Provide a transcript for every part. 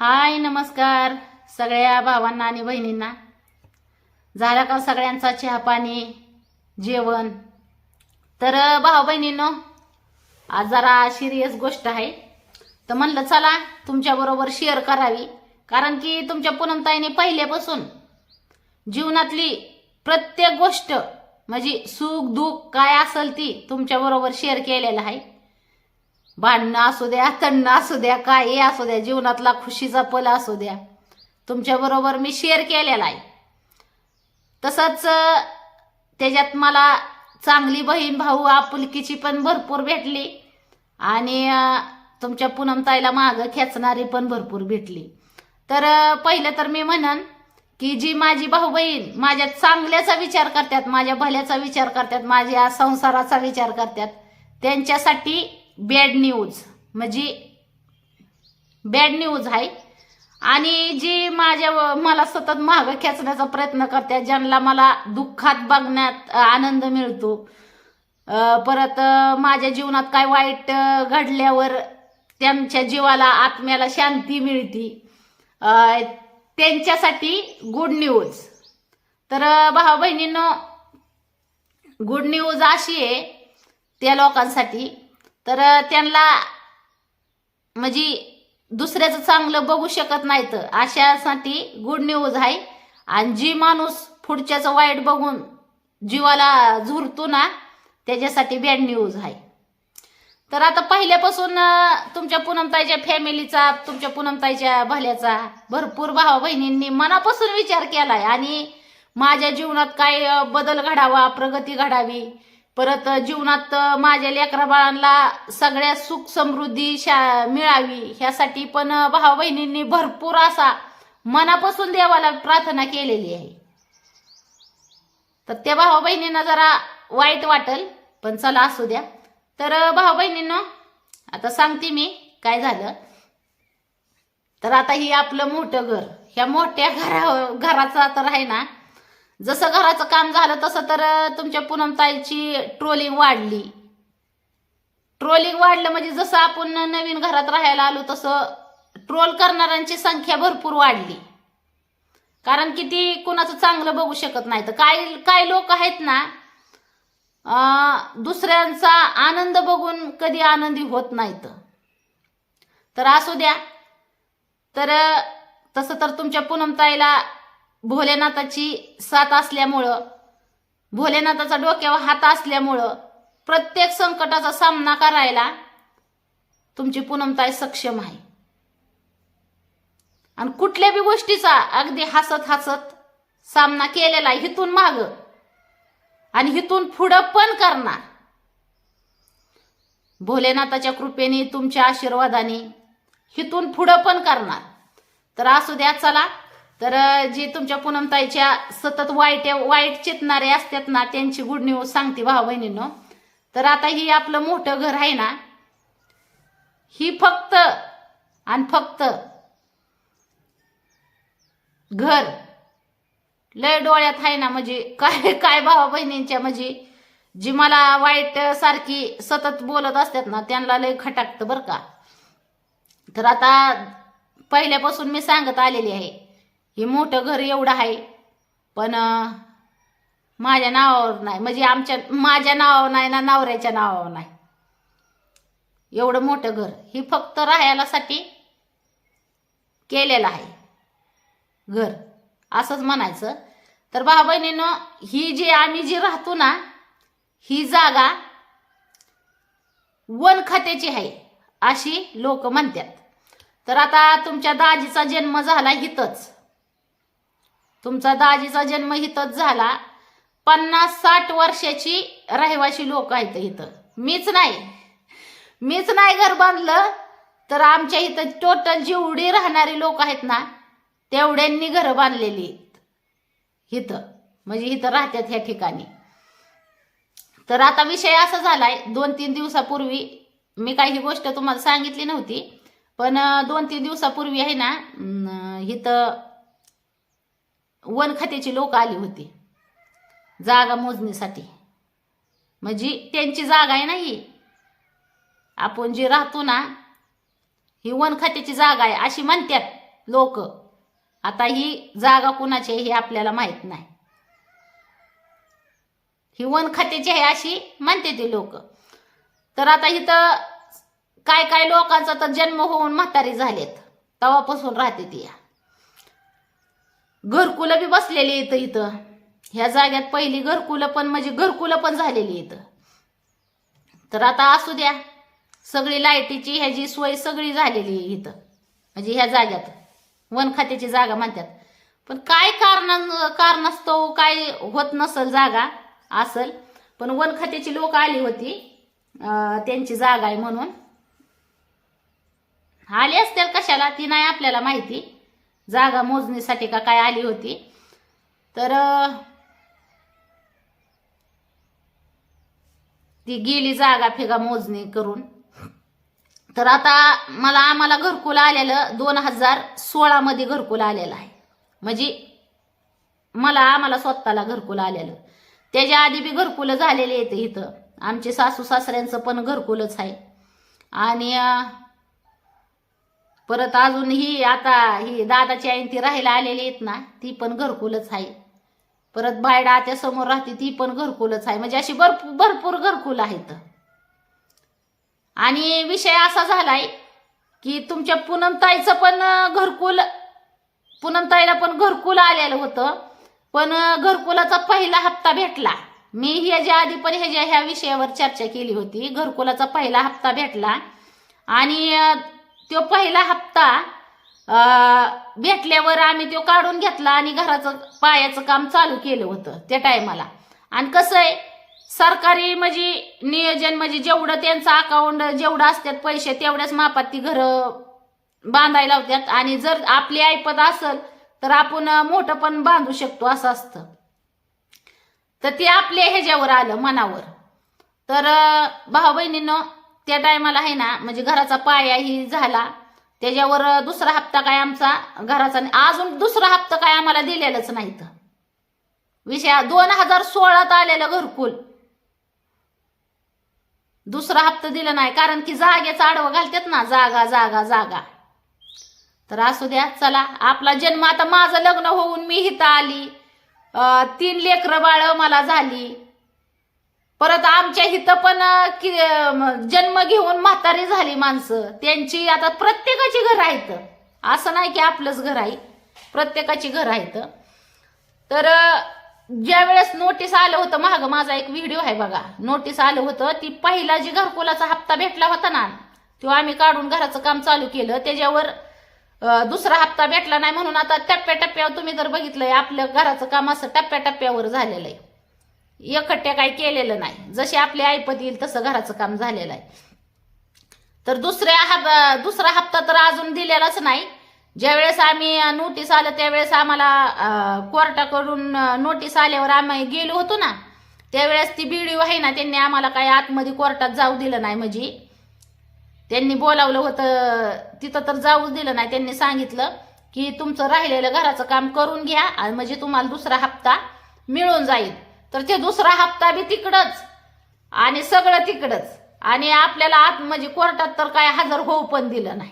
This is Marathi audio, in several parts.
हाय नमस्कार. सगळ्या भावांना आणि बहिणींना. झाला का सगळ्यांचा चहा पाणी जेवण? तर भाऊ बहिणींनो आज जरा सिरियस गोष्ट आहे. तर म्हणलं चला तुमच्याबरोबर शेअर करावी. कारण की तुमच्या पूनमताईने पहिल्यापासून जीवनातली प्रत्येक गोष्ट म्हणजे सुख दुःख काय असेल ती तुमच्याबरोबर शेअर केलेलं आहे. भांडणं असू द्या तणणं असू द्या काही असू द्या जीवनातला खुशीचा पल असू द्या. तुमच्याबरोबर मी शेअर केलेला आहे. तसंच त्याच्यात मला चांगली बहीण भाऊ आपुलकीची पण भरपूर भेटली. आणि तुमच्या पूनमताईला मागं खेचणारी पण भरपूर भेटली. तर पहिलं तर मी म्हणन की जी माझी भाऊ बहीण माझ्या चांगल्याचा विचार करतात माझ्या भल्याचा विचार करतात माझ्या संसाराचा विचार करतात त्यांच्यासाठी बॅड न्यूज म्हणजे बॅड न्यूज आहे. आणि जी माझ्या मला सतत मागं खेचण्याचा प्रयत्न करतात ज्यांना मला दुःखात बघण्यात आनंद मिळतो. परत माझ्या जीवनात काय वाईट घडल्यावर त्यांच्या जीवाला आत्म्याला शांती मिळती. त्यांच्यासाठी गुड न्यूज तर भाऊ बहिणींनो गुड न्यूज अशी आहे त्या लोकांसाठी तर त्यांना म्हणजे दुसऱ्याचं चांगलं बघू शकत नाही तर अशासाठी गुड न्यूज आहे. आणि जी माणूस पुढच्याचं वाईट बघून जीवाला झुरतो ना त्याच्यासाठी बॅड न्यूज आहे. तर आता पहिल्यापासून तुमच्या पूनमताईच्या फॅमिलीचा तुमच्या पूनमताईच्या भल्याचा भरपूर भावा बहिणींनी मनापासून विचार केलाय. आणि माझ्या जीवनात काय बदल घडावा प्रगती घडावी परत जीवनात माझ्या लेकरा बाळांना सगळ्या सुख समृद्धी शा मिळावी ह्यासाठी पण भाऊ बहिणींनी भरपूर असा मनापासून देवाला प्रार्थना केलेली आहे. तर त्या भावा बहिणींना जरा वाईट वाटेल पण चला असू द्या. तर भाऊ बहिणींनो आता सांगते मी काय झालं. तर आता ही आपलं मोठं घर ह्या मोठ्या घरा घराचं तर आहे ना जसं घराचं काम झालं तसं तर तुमच्या पूनमताईची ट्रोलिंग वाढली. ट्रोलिंग वाढलं म्हणजे जसं आपण नवीन घरात राहायला आलो तसं ट्रोल करणाऱ्यांची संख्या भरपूर वाढली. कारण की ती कुणाचं चांगलं बघू शकत नाही. तर काही काही लोक आहेत ना दुसऱ्यांचा आनंद बघून कधी आनंदी होत नाहीत. तर असू द्या. तर तसं तर तुमच्या पूनमताईला भोलेनाथाची साथ असल्यामुळं भोलेनाथाचा डोक्यावर हात असल्यामुळं प्रत्येक संकटाचा सामना करायला तुमची पूनमताई सक्षम आहे. आणि कुठल्या बी गोष्टीचा अगदी हसत हसत सामना केलेला आहे हिथून माग आणि हिथून पुढं पण करणार. भोलेनाथाच्या कृपेने तुमच्या आशीर्वादाने हिथून पुढं पण करणार. तर असू द्या चला. तर जी तुमच्या पूनमताईच्या सतत वाईट वाईट चेतणारे असतात ना त्यांची गुड न्यूज सांगते भाऊ बहिणींनो. तर आता ही आपलं मोठं घर आहे ना ही फक्त आणि फक्त घर. लय डोळ्यात आहे ना म्हणजे काय काय भावा बहिणींच्या म्हणजे जी मला वाईट सारखी सतत बोलत असतात ना त्यांना लय खटाकतं बरं का. तर आता पहिल्यापासून मी सांगत आलेली आहे हे मोठं घर एवढं आहे. पण माझ्या नावावर नाही. म्हणजे आमच्या माझ्या नावावर नाही ना नवऱ्याच्या नावावर नाही. एवढं मोठं घर. हे फक्त राहायलासाठी केलेलं आहे. घर. असंच म्हणायचं. तर भाऊ बहिणीनं ही जी आम्ही जी राहतो ना ही जागा वन खात्याची आहे अशी लोक म्हणतात. तर आता तुमच्या दाजीचा जन्म झाला हितच तुमचा दाजीचा जन्म इथंच झाला. पन्नास साठ वर्षाची रहिवाशी लोक आहेत इथं. मीच नाही. मीच नाही घर बांधलं तर आमच्या इथं टोटल जेवढी राहणारी लोक आहेत ना तेवढ्यांनी घरं बांधलेली आहेत. इथं. म्हणजे इथं राहतात ह्या ठिकाणी. तर आता विषय असा झालाय दोन तीन दिवसापूर्वी मी काही गोष्ट तुम्हाला सांगितली नव्हती पण दोन तीन दिवसापूर्वी आहे ना इथं वन खात्याची लोक आली होती. जागा मोजणीसाठी म्हणजे त्यांची जागा आहे ना ही. आपण जे राहतो ना ही वन खात्याची जागा आहे अशी म्हणतात लोक. आता ही जागा कुणाची आहे हे आपल्याला माहीत नाही. ही वन खात्याची आहे अशी म्हणते ती लोक. तर आता इथं काय काय लोकांचा तर जन्म होऊन म्हातारी झालेत. तवापासून राहते ती. या घरकुलं बी बसलेली इथं इथं. ह्या जाग्यात पहिली घरकुलं पण म्हणजे घरकुलं पण झालेली इथं. तर आता असू द्या सगळी लाईटीची ह्याची सोय सगळी झालेली आहे इथं. म्हणजे ह्या जाग्यात. वन खात्याची जागा म्हणतात. पण काय कारण कारणास्तव काय होत नसल जागा असल पण वन खात्याची लोक आली होती त्यांची जागा आहे म्हणून. आली असतील कशाला ती नाही आपल्याला माहिती. जागा मोजणीसाठी का काय आली होती. तर ती गेली जागा फिगा मोजणी करून. तर आता मला आम्हाला घरकुल आलेलं दोन हजार सोळा मध्ये घरकुल आलेलं आहे. म्हणजे मला आम्हाला स्वतःला घरकुल आलेलं. त्याच्या आधी बी घरकुलं झालेले येते इथं. आमचे सासू सासऱ्यांचं पण घरकुलच आहे. आणि परत अजून ही आता ही दादाची आईन ती राहायला आलेली आहेत ना ती पण घरकुलच आहे. परत बायडा त्या समोर राहते ती पण घरकुलच आहे. म्हणजे अशी भरपूर भरपूर घरकुल आहेत. आणि विषय असा झालाय की तुमच्या पूनमताईचं पण घरकुल पूनमताईला पण घरकुल आलेलं होतं. पण घरकुलाचा पहिला हप्ता भेटला. मी ह्याच्या आधी पण ह्याच्या ह्या विषयावर चर्चा केली होती घरकुलाचा पहिला हप्ता भेटला. आणि तो पहिला हप्ता भेटल्यावर आम्ही तो काढून घेतला आणि घराचं पायाचं काम चालू केलं होतं त्या टायमाला. आणि कसं आहे सरकारी म्हणजे नियोजन म्हणजे जेवढं त्यांचं अकाउंट जेवढं असतात पैसे तेवढ्याच मापात ती घरं बांधायला होत्यात आणि जर आपली ऐपत असेल तर आपण मोठं पण बांधू शकतो असं असतं. तर ते आपल्या ह्याच्यावर आलं मनावर. तर भाऊ बहिणीनं त्या टायमाला आहे ना म्हणजे घराचा पाया ही झाला. त्याच्यावर दुसरा हप्ता काय आमचा घराचा अजून दुसरा हप्ता काय आम्हाला दिलेलाच नाही तर विषय दोन हजार सोळात आलेलं घरकुल. दुसरा हप्ता दिला नाही कारण की जागेचा आडवं घालतात ना जागा जागा जागा. तर असू द्या चला आपला जन्म आता माझं लग्न होऊन मी इथं आली. तीन लेकरं बाळ मला झाली. परत आमच्या इथं पण जन्म घेऊन म्हातारी झाली माणसं. त्यांची आता प्रत्येकाची घर आहेत. असं नाही की आपलंच घर आहे. प्रत्येकाची घर आहेत. तर ज्या वेळेस नोटीस आलं होतं माग माझा एक व्हिडिओ आहे बघा. नोटीस आलं होतं ती पहिला जी घरकुलाचा हप्ता भेटला होता ना तो आम्ही काढून घराचं काम चालू केलं. त्याच्यावर दुसरा हप्ता भेटला नाही म्हणून आता टप्प्याटप्प्यावर तुम्ही जर बघितलंय आपलं घराचं काम असं टप्प्याटप्प्यावर झालेलं आहे. एकट्या काही केलेलं नाही. जशी आपली ऐपत येईल तसं घराचं काम झालेलं आहे. तर दुसऱ्या हप दुसरा हप्ता तर अजून दिलेलाच नाही. ज्यावेळेस आम्ही नोटीस आलं त्यावेळेस आम्हाला कोर्टाकडून नोटीस आल्यावर आम्ही गेलो होतो ना त्यावेळेस ती बीडीओ आहे ना त्यांनी आम्हाला काही आतमध्ये कोर्टात जाऊ दिलं नाही म्हणजे. त्यांनी बोलावलं होतं तिथं तर जाऊच दिलं नाही. त्यांनी सांगितलं की तुमचं राहिलेलं घराचं काम करून घ्या म्हणजे तुम्हाला दुसरा हप्ता मिळून जाईल. तर ते दुसरा हप्ता बी तिकडंच. आणि सगळं तिकडंच. आणि आपल्याला आत म्हणजे कोर्टात तर काय हजर होऊ पण दिलं नाही.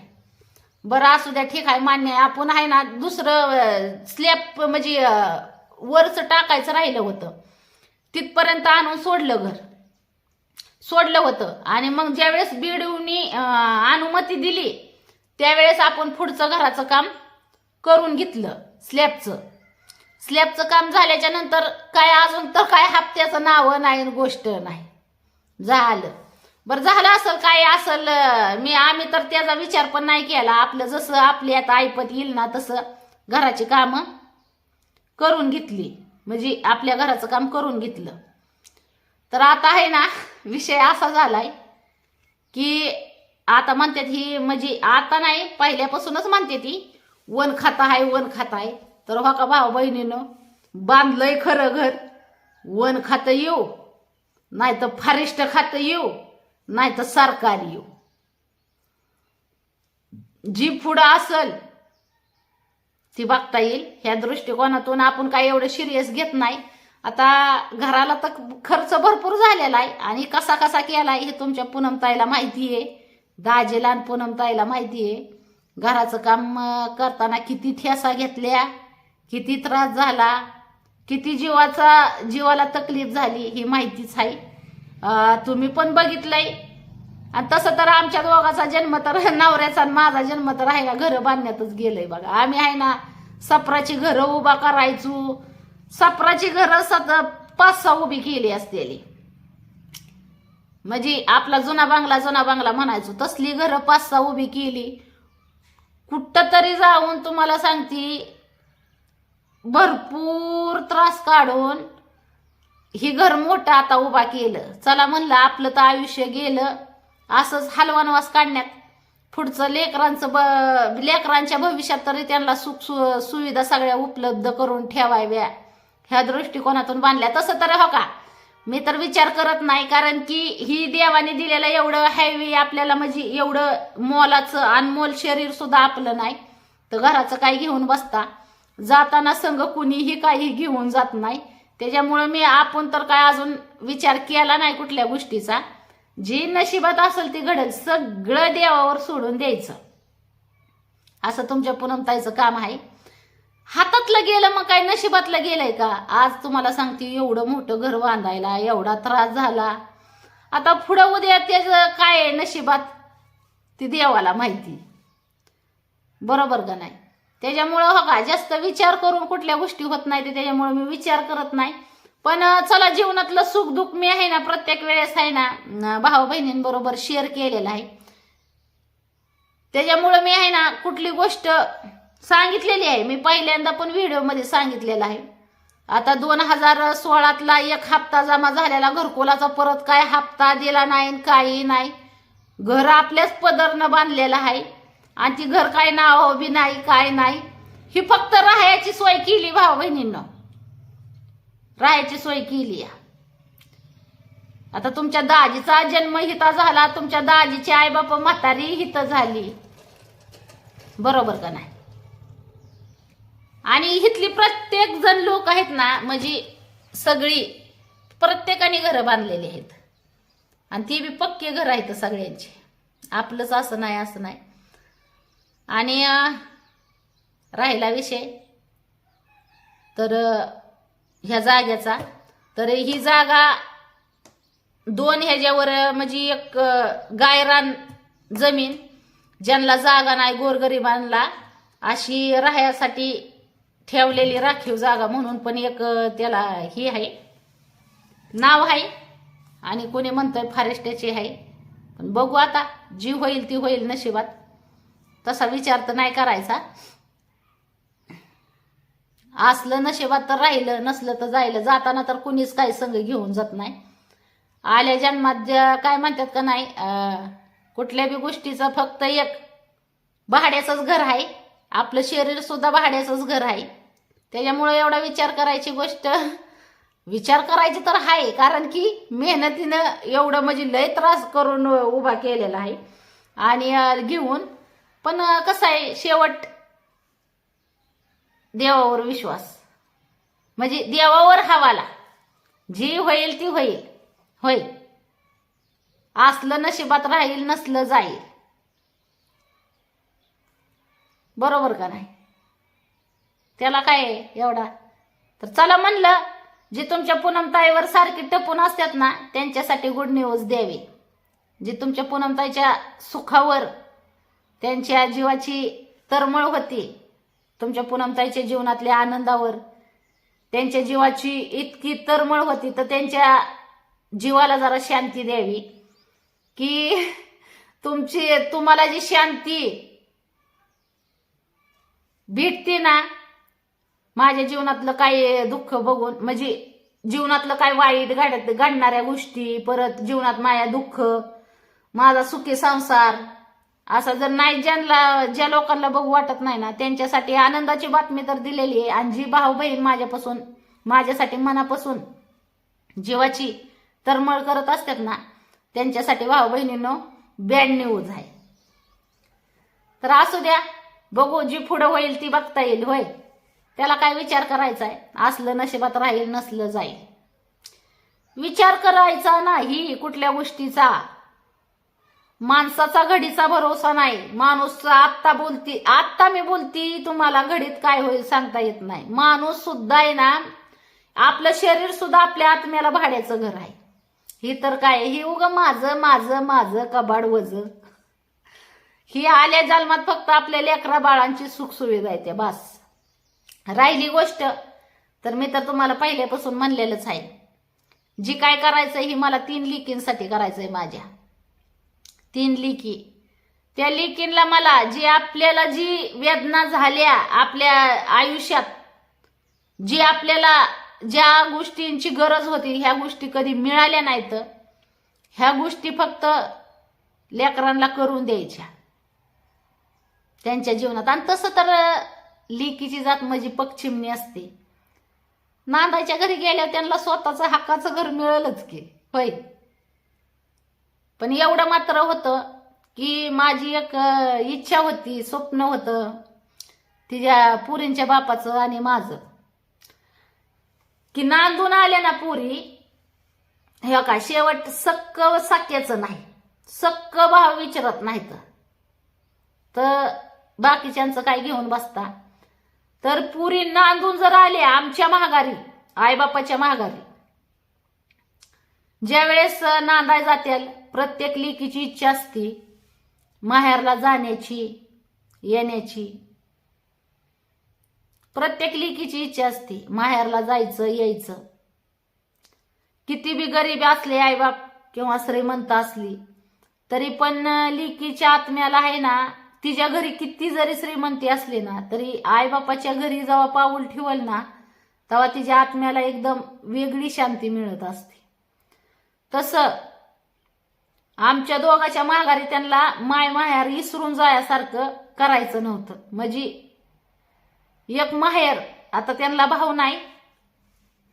बरं असू द्या ठीक आहे मान्य आहे. आपण आहे ना दुसरं स्लॅब म्हणजे वरच वरचं टाकायचं राहिलं होतं. तिथपर्यंत आणून सोडलं घर. सोडलं होतं. आणि मग ज्यावेळेस बीडूनी अनुमती दिली त्यावेळेस आपण पुढचं घराचं काम करून घेतलं स्लॅबचं. स्लॅबचं काम झाल्याच्यानंतर काय अजून तर काय हप्त्याचं नावं नाही आणि गोष्ट नाही. झालं. बरं झालं असेल काय असेल मी आम्ही तर त्याचा विचार पण नाही केला. आपलं जसं आपली आता ऐपत येईल ना तसं घराची कामं करून घेतली. म्हणजे आपल्या घराचं काम करून घेतलं. तर आता आहे ना विषय असा झालाय की आता म्हणतात ही म्हणजे आता नाही पहिल्यापासूनच म्हणते ती वन खाता आहे वन खाता आहे तर हो का भाऊ बहिणीनं? बांधलंय खरं घर. वन खातं येऊ नाही तर फॉरेस्ट खातं येऊ नाही तर सरकार येऊ. जी पुढं असल ती बघता येईल. ह्या दृष्टिकोनातून आपण काय एवढं सिरियस घेत नाही. आता घराला तर खर्च भरपूर झालेला आहे. आणि कसा कसा केलाय हे तुमच्या पूनमताईला माहिती आहे. दाजेला आणि पूनमताईला माहिती आहे. घराचं काम करताना किती ठेसा घेतल्या. किती त्रास झाला किती जीवाचा जीवाला तकलीफ झाली ही माहितीच आहे. तुम्ही पण बघितलंय. आणि तसं तर आमच्या दोघाचा जन्म तर नवऱ्याचा आणि माझा जन्म तर आहे ना घरं बांधण्यातच गेलंय बघा. आम्ही आहे ना सपराची घरं उभा करायचो. सपराची घरं सत पाच सहा उभी केली असलेली म्हणजे आपला जुना बांगला जुना बांगला म्हणायचो तसली घरं पाच सहा उभी केली. कुठं तरी जाऊन तुम्हाला सांगती भरपूर त्रास काढून ही घर मोठं आता उभा केलं. चला म्हणलं आपलं तर आयुष्य गेलं. असंच हलवानवास काढण्यात. पुढचं लेकरांचं ब लेकरांच्या भविष्यात तरी त्यांना सुख सु सुविधा सगळ्या उपलब्ध करून ठेवाव्या. ह्या दृष्टिकोनातून बांधल्या. तसं तर हो का? मी तर विचार करत नाही कारण की ही देवाने दिलेलं एवढं हॅवी आपल्याला म्हणजे एवढं मोलाचं अनमोल शरीर सुद्धा आपलं नाही. तर घराचं काय घेऊन बसता? जाताना संघ कुणीही काही घेऊन जात नाही. त्याच्यामुळं मी आपण तर काय अजून विचार केला नाही कुठल्या गोष्टीचा. जी नशिबात असेल ती घडेल सगळं देवावर सोडून द्यायचं. असं तुमच्या पुनमताईचं काम आहे. हातातलं गेलं मग काय नशिबातलं गेलंय का? आज तुम्हाला सांगते एवढं मोठं घर बांधायला एवढा त्रास झाला. आता पुढं उद्या त्याचं काय आहे नशिबात? ती देवाला माहिती. बरोबर का नाही? त्याच्यामुळं हो का जास्त विचार करून कुठल्या गोष्टी होत नाही ते त्याच्यामुळे मी विचार करत नाही. पण चला जीवनातलं सुख दुःख मी आहे ना प्रत्येक वेळेस आहे ना भाऊ बहिणींबरोबर शेअर केलेलं आहे. त्याच्यामुळं मी आहे ना कुठली गोष्ट सांगितलेली आहे मी पहिल्यांदा पण व्हिडिओमध्ये सांगितलेलं आहे. आता दोन हजार सोळातला एक हप्ता जमा झालेला घरकुलाचा परत काय हप्ता दिला नाही आणि काही नाही. घर आपल्याच पदरनं बांधलेलं आहे. आणि ती घर काय नाव हो, बी नाही काय नाही. ही फक्त राहायची सोय केली भाऊ बहिणींना. राहायची सोय केली आता तुमच्या दाजीचा जन्म हिता झाला तुमच्या दाजीची आई बापा म्हातारी हित झाली. बरोबर का नाही? आणि इथली प्रत्येक जण लोक आहेत ना म्हणजे सगळी प्रत्येकाने घरं बांधलेली आहेत. आणि ती बी पक्के घर आहेत सगळ्यांची. आपलंच असं नाही असं नाही. आणि राहिला विषय. तर ह्या जाग्याचा तर ही जागा दोन ह्याच्यावर म्हणजे एक गायरान जमीन ज्यांना जागा नाही गोरगरिबांना अशी राहण्यासाठी ठेवलेली राखीव जागा म्हणून पण एक त्याला ही आहे. नाव आहे आणि कोणी म्हणतंय फॉरेस्टची आहे. पण बघू आता जी होईल ती होईल नशिबात. तसा विचार तर नाही करायचा. असलं नशेबात तर राहिलं नसलं तर जायलं. जाताना तर कुणीच काही संघ घेऊन जात नाही. आल्या जन्मात काय म्हणतात का नाही कुठल्या बी गोष्टीचं फक्त एक भाड्याचंच घर आहे. आपलं शरीर सुद्धा भाड्याचंच घर आहे. त्याच्यामुळे एवढा विचार करायची गोष्ट विचार करायची तर आहे. कारण की मेहनतीनं एवढं म्हणजे लय त्रास करून उभा केलेला आहे. आणि घेऊन पण कसं आहे शेवट देवावर विश्वास. म्हणजे देवावर हवाला. जी होईल ती होईल. होईल असलं नशिबात राहील नसलं जाईल. बरोबर का नाही? त्याला काय एवढा? तर चला म्हणलं जे तुमच्या पूनमताईवर सारखी टपून असतात ना त्यांच्यासाठी गुड न्यूज द्यावी. जे तुमच्या पूनमताईच्या सुखावर त्यांच्या जीवाची तरमळ होती. तुमच्या पूनमताईच्या जीवनातल्या आनंदावर त्यांच्या जीवाची इतकी तरमळ होती तर त्यांच्या जीवाला जरा शांती द्यावी. की तुमची तुम्हाला जी शांती भेटते ना माझ्या जीवनातलं काय दुःख बघून म्हणजे जीवनातलं काय वाईट घडत घडणाऱ्या गोष्टी परत जीवनात माया दुःख माझा सुखी संसार असं जर नाही ज्यांना ज्या लोकांना बघू वाटत नाही ना त्यांच्यासाठी आनंदाची बातमी तर दिलेली आहे. आणि जी भाऊ बहीण माझ्यापासून माझ्यासाठी मनापासून जीवाची तरमळ करत असतात ना त्यांच्यासाठी भाऊ बहिणीनं बॅड न्यूज आहे. तर असू द्या बघू जी पुढं होईल ती बघता येईल होय. त्याला काय विचार करायचा आहे? असलं नशिबात राहील नसलं जाईल. विचार करायचा नाही कुठल्या गोष्टीचा. माणसाचा घडीचा भरोसा नाही. माणूस आत्ता बोलती आत्ता मी बोलती तुम्हाला घडीत काय होईल सांगता येत नाही. माणूस सुद्धा आहे ना आपलं शरीर सुद्धा आपल्या आत्म्याला भाड्याचं घर आहे. ही तर काय ही उग माझं माझं माझं कबाड वज ही आल्या जन्मात फक्त आपल्या लेकरा बाळांची सुखसुविधा आहे त्या बास. राहिली गोष्ट तर मी तर तुम्हाला पहिल्यापासून म्हणलेलंच आहे. जी काय करायचं ही मला तीन लिकींसाठी करायचंय माझ्या. तीन लिकी त्या लिकींना मला जी आपल्याला जी वेदना झाल्या आपल्या आयुष्यात जी आपल्याला ज्या गोष्टींची गरज होती ह्या गोष्टी कधी मिळाल्या नाहीत ह्या गोष्टी फक्त लेकरांना करून द्यायच्या. त्यांच्या जीवनात. आणि तसं तर लिकीची जात माझी पश्चिमनी असते. नांदाच्या घरी गेल्यावर त्यांना स्वतःचं हक्काचं घर मिळेलच की. होय. पण एवढं मात्र होतं की माझी एक इच्छा होती स्वप्न होतं तिच्या पुरींच्या बापाचं आणि माझं. की नांदून आल्या ना पुरी हे का शेवट सक्क साक्याचं नाही. सक्क भाव विचारत नाहीत. तर बाकीच्यांचं काय घेऊन बसता? तर पुरी नांदून जर आले आमच्या महागारी आईबापाच्या महागारी ज्या वेळेस नांदाय जातील प्रत्येक लेकीची इच्छा असते माहेरला जाण्याची येण्याची. प्रत्येक लेकीची इच्छा असते माहेरला जायचं यायचं. किती बी गरीब असले आईबाप किंवा श्रीमंत असली तरी पण लेकीच्या आत्म्याला आहे ना तिच्या घरी किती जरी श्रीमंती असली ना तरी आईबापाच्या घरी जेव्हा पाऊल ठेवल ना तेव्हा तिच्या आत्म्याला एकदम वेगळी शांती मिळत असते. तसं आमच्या दोघाच्या माघारी त्यांना माय माहेर इसरून जायासारखं करायचं नव्हतं. म्हणजे एक माहेर आता त्यांना भाव नाही.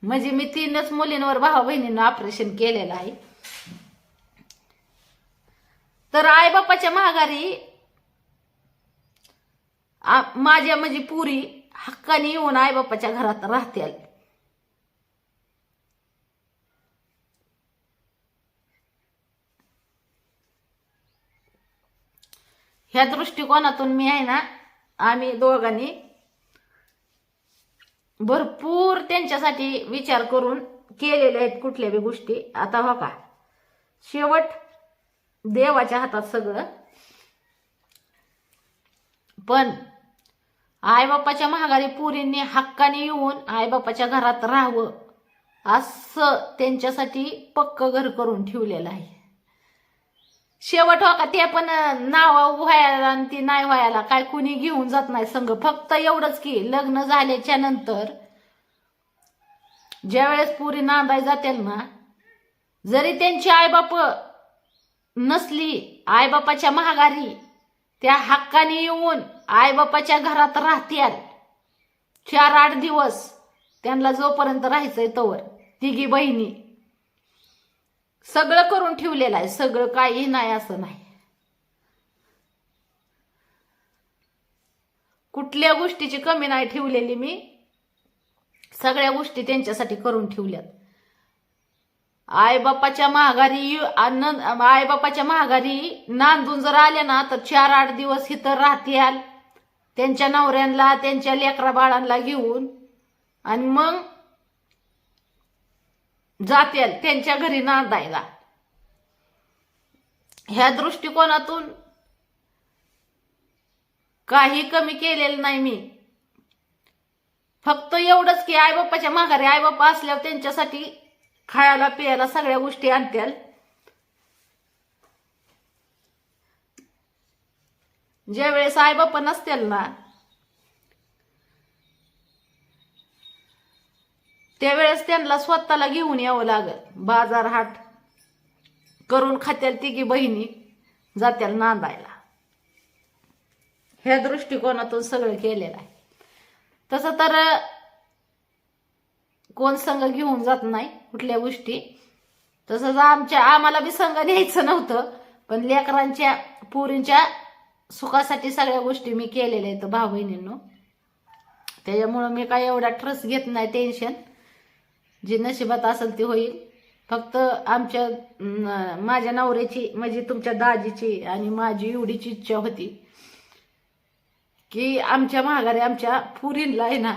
म्हणजे मी तीनच मुलींवर भाऊ बहिणीनं ऑपरेशन केलेलं आहे. तर आईबापाच्या माघारी आ- माझ्या म्हणजे पुरी हक्काने येऊन आईबापाच्या घरात राहतील. ह्या दृष्टिकोनातून मी आहे ना आम्ही दोघांनी भरपूर त्यांच्यासाठी विचार करून केलेले आहेत कुठल्या बी गोष्टी. आता हो का शेवट देवाच्या हातात सगळं. पण आईबापाच्या महागारी पुरींनी हक्काने येऊन आईबापाच्या घरात राहावं असं त्यांच्यासाठी पक्क घर करून ठेवलेलं आहे. शेवट हो का ते पण नाव व्हायला आणि ती नाही व्हायला काय कुणी घेऊन जात नाही संघ. फक्त एवढंच की लग्न झाल्याच्यानंतर ज्या वेळेस पुरी नांदाय जातील ना जरी त्यांची आईबाप नसली आईबापाच्या महागारी त्या हक्काने येऊन आईबापाच्या घरात राहतील. चार आठ दिवस त्यांना जोपर्यंत राहायचंय तवर. तिघी बहिणी. सगळं करून ठेवलेलं आहे. सगळं काही नाही असं नाही. कुठल्या गोष्टीची कमी नाही ठेवलेली मी. सगळ्या गोष्टी त्यांच्यासाठी करून ठेवल्यात. आईबापाच्या महागारी आईबापाच्या महागारी नांदून जर आल्या ना तर चार आठ दिवस इथं राहतील. त्यांच्या नवऱ्यांना त्यांच्या लेकरा बाळांना घेऊन. आणि मग जातील त्यांच्या घरी नांदायला. ह्या दृष्टिकोनातून काही कमी केलेलं नाही मी. फक्त एवढंच की आईबापाच्या माघारी आईबापा असल्यावर त्यांच्यासाठी खायला पियाला सगळ्या गोष्टी आणत्याल ज्या वेळेस आईबापा नसतील ना त्यावेळेस त्यांना स्वतःला घेऊन यावं लागल. बाजार हाट करून खात्याल तिघी बहिणी जात्याल नांदायला. ह्या दृष्टिकोनातून सगळं केलेलं आहे. तसं तर कोण संघ घेऊन जात नाही कुठल्या गोष्टी. तसंच आमच्या आम्हाला बी संघ न्यायचं नव्हतं पण लेकरांच्या पुरींच्या सुखासाठी सगळ्या गोष्टी मी केलेल्या आहेत भाऊ बहिणींनो त्याच्यामुळं मी काय एवढा ट्रस घेत नाही टेन्शन जे नशिबात असेल ते होईल. फक्त आमच्या माझ्या नवऱ्याची म्हणजे तुमच्या दाजीची आणि माझी एवढीची इच्छा होती. की आमच्या माघारी आमच्या पुरीला आहे ना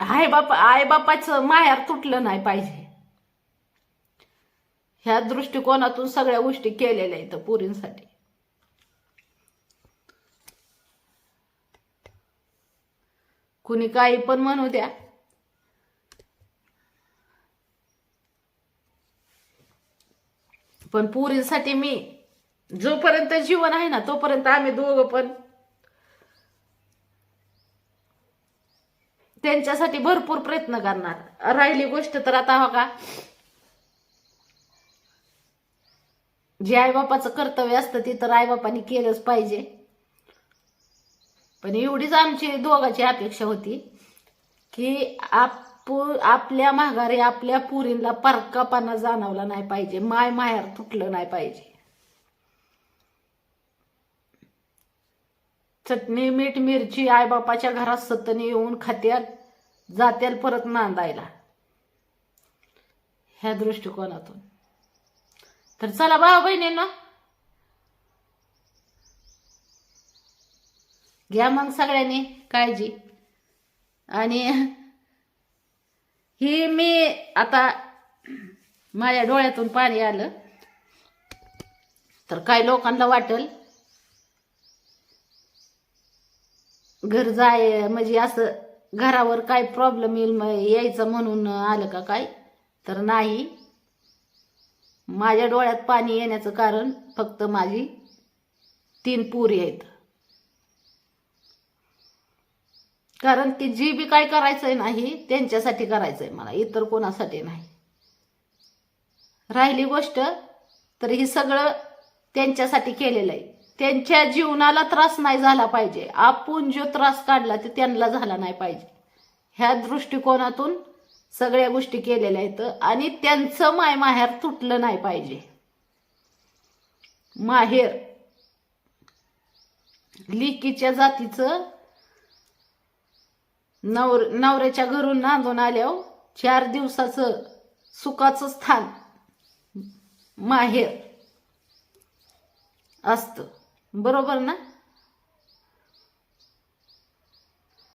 आई बापा आई बापाचं माहेर तुटलं नाही पाहिजे. ह्या दृष्टिकोनातून सगळ्या गोष्टी केलेल्या आहेत पुरींसाठी. कुणी काही पण म्हणू द्या. पण पुरीसाठी मी जोपर्यंत जीवन आहे ना तोपर्यंत आम्ही दोघं पण त्यांच्यासाठी भरपूर प्रयत्न करणार. राहिली गोष्ट तर आता हो का? जे आईबापाचं कर्तव्य असतं ते तर आईबापाने केलंच पाहिजे. पण एवढीच आमची दोघांची अपेक्षा होती की आप आपल्या माघारी आपल्या पुरीला परकापाना जाणवला नाही पाहिजे. माय माहेर तुटलं नाही पाहिजे. चटणी मीठ मिरची आईबापाच्या घरात सतनी येऊन खात्यात जात्याल परत नांदायला. ह्या दृष्टिकोनातून. तर चला भाऊ ना घ्या मग सगळ्यांनी काळजी. आणि ही मी आता माझ्या डोळ्यातून पाणी आलं. तर काही लोकांना वाटेल? घर जाय म्हणजे असं घरावर काय प्रॉब्लेम येईल यायचं यायचा म्हणून आलं का काय? तर नाही. माझ्या डोळ्यात पाणी येण्याचं कारण फक्त माझी तीन पुरी आहेत. कारण की जी बी काय करायचंय नाही त्यांच्यासाठी करायचंय मला इतर कोणासाठी नाही. राहिली गोष्ट तर ही सगळं त्यांच्यासाठी केलेलं आहे. त्यांच्या जीवनाला त्रास नाही झाला पाहिजे. आपण जो त्रास काढला ते त्यांना झाला नाही पाहिजे. ह्या दृष्टिकोनातून सगळ्या गोष्टी केलेल्या आहेत आणि त्यांचं माय माहेर तुटलं नाही पाहिजे. माहेर लिकीच्या जातीचं नवर नवऱ्याच्या घरून नांदून आल्यावर हो. चार दिवसाचं सुखाचं स्थान माहेर असतं. बरोबर ना?